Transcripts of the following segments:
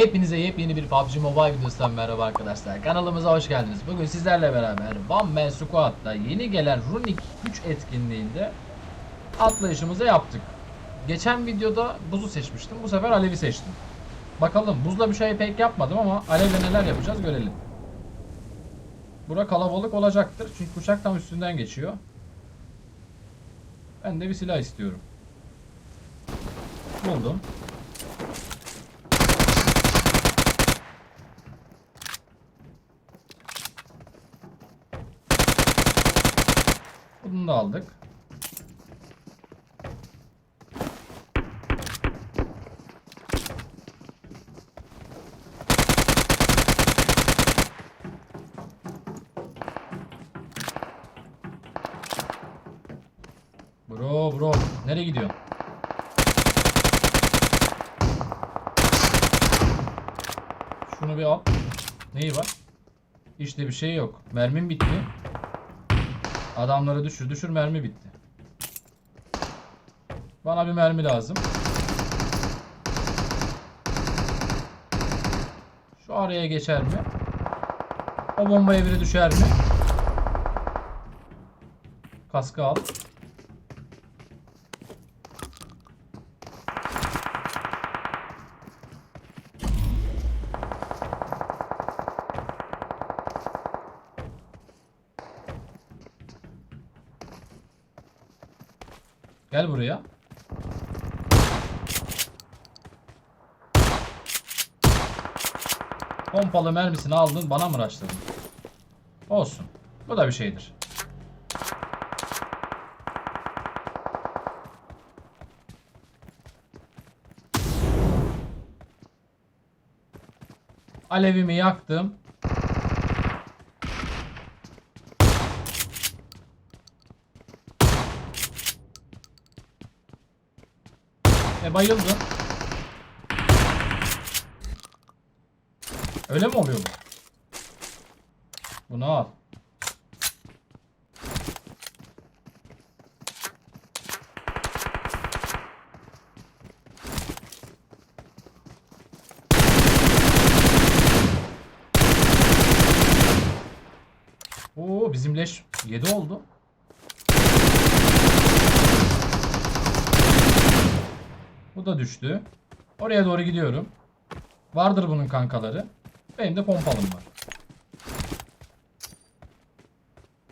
Hepinize yepyeni bir PUBG Mobile videosundan merhaba arkadaşlar. Kanalımıza hoş geldiniz. Bugün sizlerle beraber One Man Squad'da yeni gelen Runic 3 etkinliğinde atlayışımızı yaptık. Geçen videoda buzu seçmiştim. Bu sefer alevi seçtim. Bakalım buzla bir şey pek yapmadım ama alevle neler yapacağız görelim. Bura kalabalık olacaktır. Çünkü uçak tam üstünden geçiyor. Ben de bir silah istiyorum. Buldum. Bunu da aldık. Bro bro nereye gidiyorsun? Şunu bir al. Neyi var? İşte bir şey yok. Mermim bitti. Adamları düşür düşür mermi bitti. Bana bir mermi lazım. Şu araya geçer mi? O bombaya biri düşer mi? Kaskı al. Gel buraya. Pompalı mermisini aldın bana mı raşladın? Olsun. Bu da bir şeydir. Alevimi yaktım. E bayıldı. Öyle mi oluyor bu? Bunu al. Oo bizim leş 7 oldu. Bu da düştü. Oraya doğru gidiyorum. Vardır bunun kankaları. Benim de pompalım var.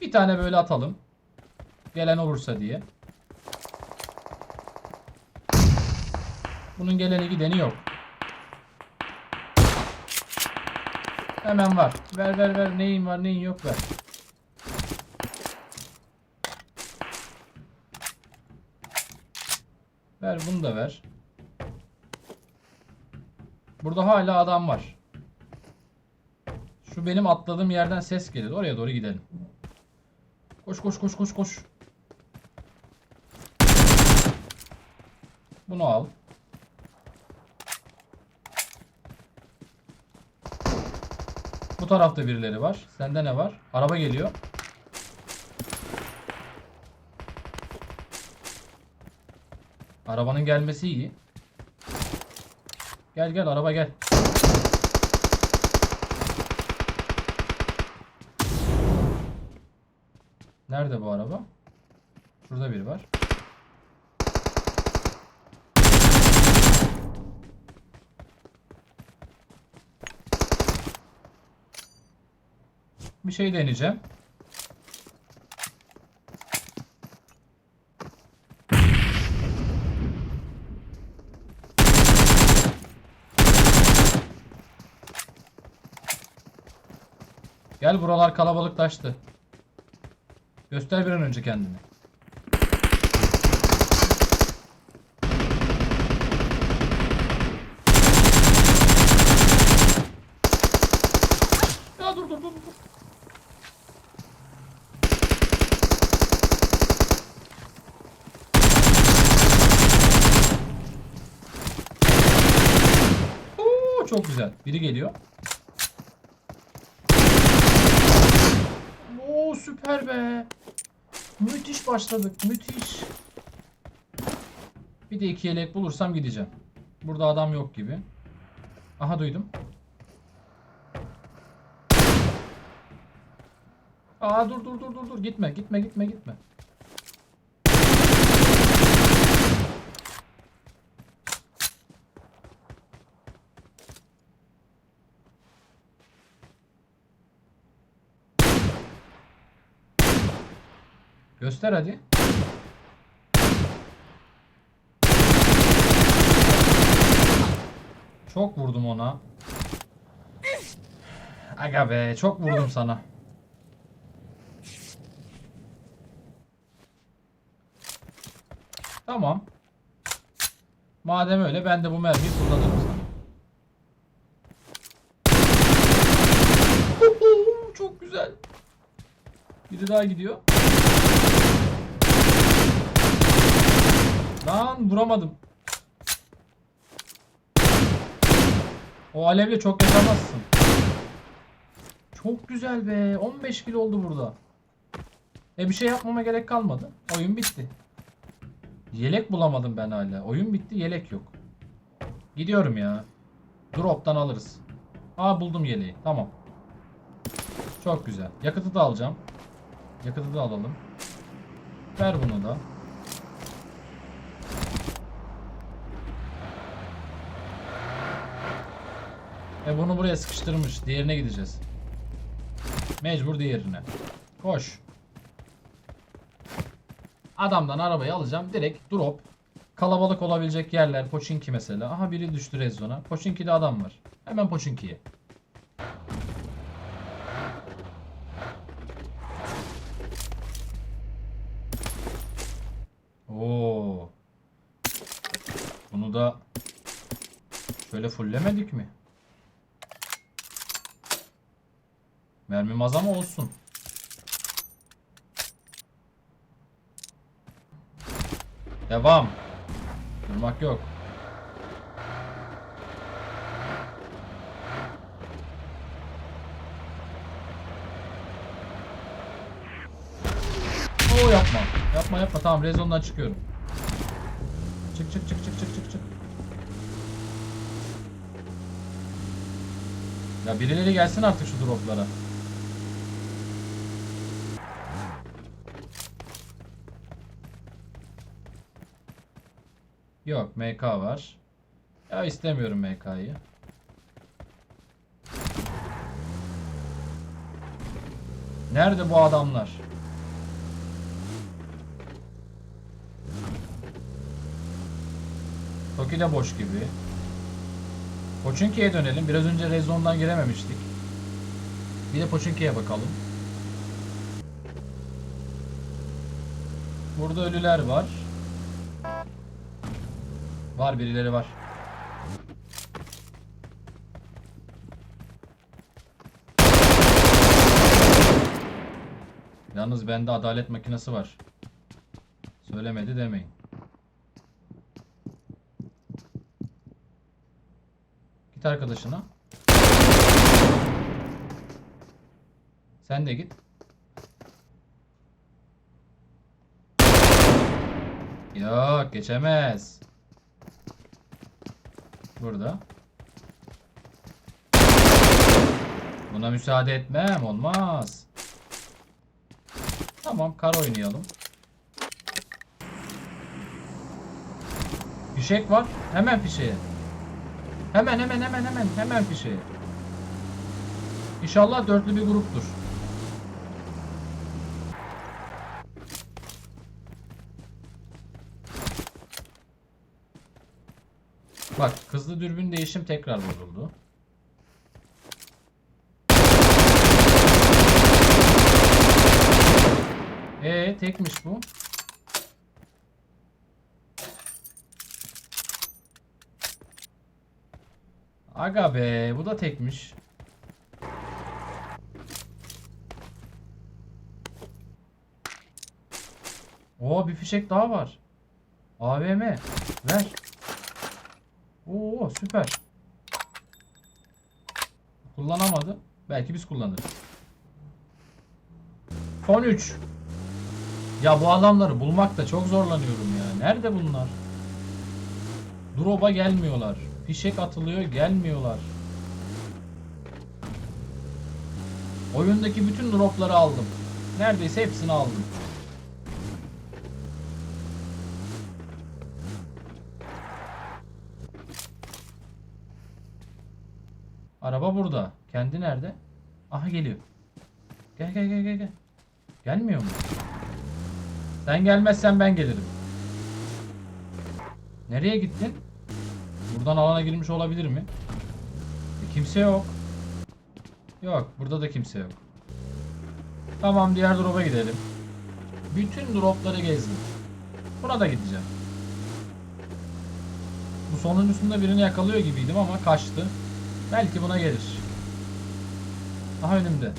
Bir tane böyle atalım. Gelen olursa diye. Bunun geleni gideni yok. Hemen var. Ver ver ver. Neyin var neyin yok ver. Ver bunu da ver. Burada hala adam var. Şu benim atladığım yerden ses geliyor. Oraya doğru gidelim. Koş koş koş koş koş. Bunu al. Bu tarafta birileri var. Sende ne var? Araba geliyor. Arabanın gelmesi iyi. Gel gel araba gel. Nerede bu araba? Şurada biri var. Bir şey deneyeceğim. Gel buralar kalabalıklaştı. Göster bir an önce kendini. Ya dur dur dur dur. Oo, çok güzel. Biri geliyor. Oo süper be. Müthiş başladık. Müthiş. Bir de iki yelek bulursam gideceğim. Burada adam yok gibi. Aha duydum. Aa dur dur dur dur dur gitme gitme gitme gitme. Göster hadi. Çok vurdum ona. Aga be çok vurdum sana. Tamam. Madem öyle ben de bu mermiyi kullanırım sana. Çok güzel. Biri daha gidiyor. Lan vuramadım. O alevle çok yaşamazsın. Çok güzel be. 15 kilo oldu burada. E bir şey yapmama gerek kalmadı. Oyun bitti. Yelek bulamadım ben hala. Oyun bitti, yelek yok. Gidiyorum ya. Drop'tan alırız. Aa buldum yeleği. Tamam. Çok güzel. Yakıtı da alacağım. Yakıtı da alalım. Ver bunu da. E bunu buraya sıkıştırmış. Diğerine gideceğiz. Mecbur diğerine. Koş. Adamdan arabayı alacağım. Direkt drop. Kalabalık olabilecek yerler. Poçinki mesela. Aha biri düştü rezona. Poçinki'de adam var. Hemen Poçinki'ye. Oo. Bunu da şöyle fulllemedik mi? Mermim az ama olsun. Devam. Durmak yok. Oo yapma. Yapma yapma. Tamam rezondan çıkıyorum. Çık çık çık çık çık çık çık. Ya birileri gelsin artık şu droplara. Yok MK var. Ya istemiyorum MK'yı. Nerede bu adamlar? Toki de boş gibi. Poçinki'ye dönelim. Biraz önce Rezon'dan girememiştik. Bir de Poçinki'ye bakalım. Burada ölüler var. Var birileri var. Yalnız bende adalet makinesi var. Söylemedi demeyin. Git arkadaşına. Sen de git. Yok geçemez. Burada. Buna müsaade etmem. Olmaz. Tamam kar oynayalım. Fişek var. Hemen fişeğe. Hemen hemen hemen hemen hemen fişeğe. İnşallah dörtlü bir gruptur. Bak hızlı dürbün değişim tekrar bozuldu. Ee tekmiş bu. Aga be bu da tekmiş. Oo bir fişek daha var. AVM ver. Oo süper. Kullanamadı. Belki biz kullanırız. Fon 3. Ya bu adamları bulmakta çok zorlanıyorum ya. Nerede bunlar? Drop'a gelmiyorlar. Fişek atılıyor gelmiyorlar. Oyundaki bütün dropları aldım. Neredeyse hepsini aldım. Araba burada. Kendi nerede? Aha geliyor. Gel gel gel gel gel. Gelmiyor mu? Sen gelmezsen ben gelirim. Nereye gittin? Buradan alana girmiş olabilir mi? E, kimse yok. Yok, burada da kimse yok. Tamam, diğer drop'a gidelim. Bütün dropları gezdim. Buna da gideceğim. Bu sonun üstünde birini yakalıyor gibiydim ama kaçtı. Belki buna gelir. Aha önümde.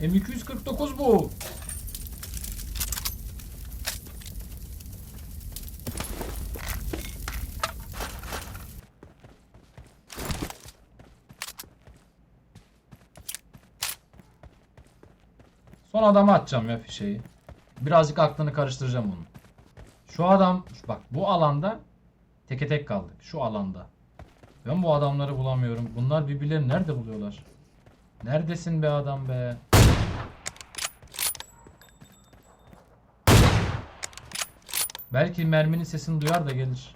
M249 bu. Son adama atacağım ya fişeyi. Birazcık aklını karıştıracağım onun. Şu adam bak bu alanda teke tek kaldık. Şu alanda. Ben bu adamları bulamıyorum. Bunlar birbirlerini nerede buluyorlar? Neredesin be adam be? Belki merminin sesini duyar da gelir.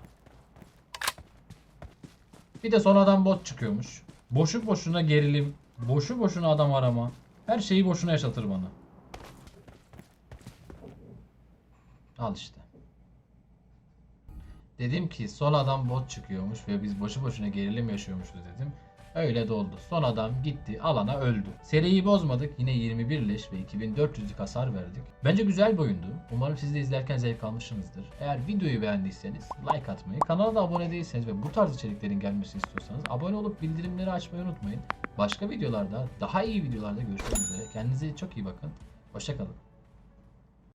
Bir de sonradan bot çıkıyormuş. Boşu boşuna gerilim, boşu boşuna adam arama. Her şeyi boşuna yaşatır bana. Al işte. Dedim ki son adam bot çıkıyormuş ve biz boşu boşuna gerilim yaşıyormuşuz dedim. Öyle de oldu. Son adam gitti alana öldü. Seriyi bozmadık. Yine 21 leş ve 2400'lük hasar verdik. Bence güzel bir oyundu. Umarım siz de izlerken zevk almışsınızdır. Eğer videoyu beğendiyseniz like atmayı, kanala da abone değilseniz ve bu tarz içeriklerin gelmesini istiyorsanız abone olup bildirimleri açmayı unutmayın. Başka videolarda, daha iyi videolarda görüşmek üzere. Kendinize çok iyi bakın. Hoşçakalın.